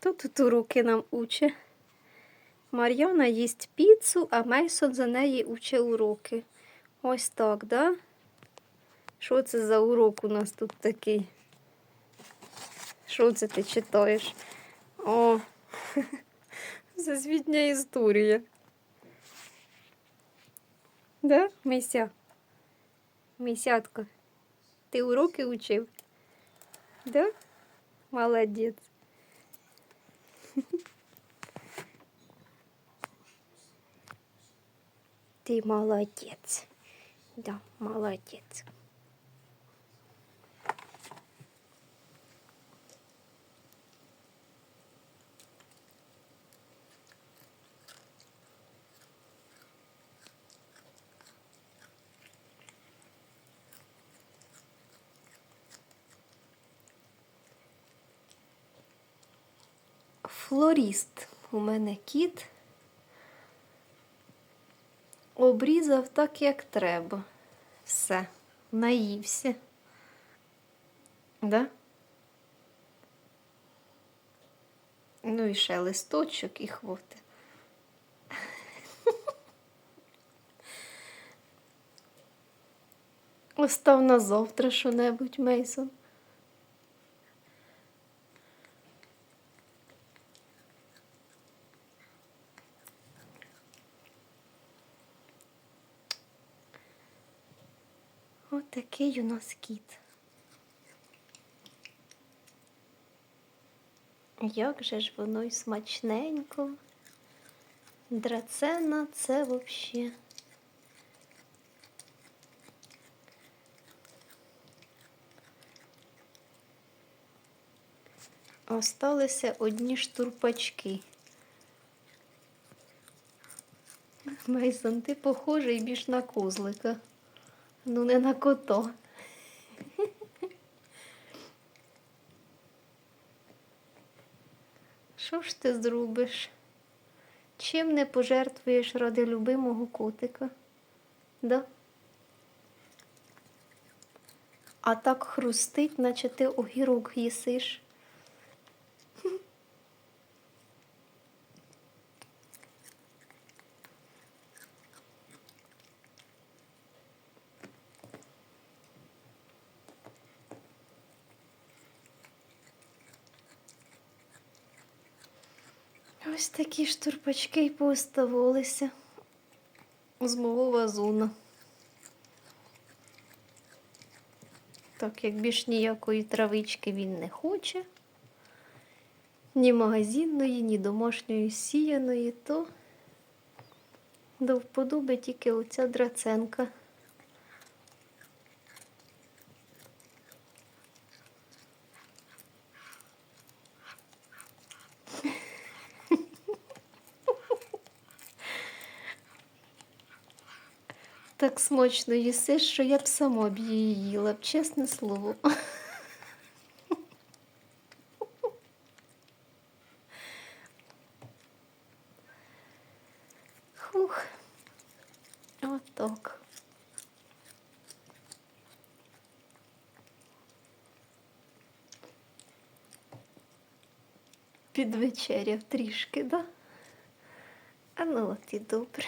Тут уроки нам уче? Мар'яна їсть піцу, а Мейсон за неї уче уроки. Ось так, да? Що це за урок у нас тут такий? Що це ти читаєш? О, зазвітня історія. Да, Мися? Мисятко, ти уроки учив? Да? Молодець. Ти молодец. Да, молодець. Флоріст. У мене кіт. Обрізав так, як треба. Все, наївся. Да? Ну і ще листочок і хвоти. Остав на завтра що-небудь, Мейсон. Отакий у нас кіт. Як же ж воно й смачненько. Драцена це взагалі. Осталися одні штурпачки. Мейсон, ти похожий більш на козлика. Ну, не на кота. Що ж ти зробиш? Чим не пожертвуєш ради любимого котика? Да? А так хрустить, наче ти огірок їсиш. Ось такі штурпачки й поставилися з мого вазона. Так, як більш ніякої травички він не хоче, ні магазинної, ні домашньої сіяної, то до вподоби тільки оця драценка. Так смачно їсиш, що я б сама б її їла, б, чесне слово. Хух. Отак. Підвечеряв трішки, да? А ну от і добре.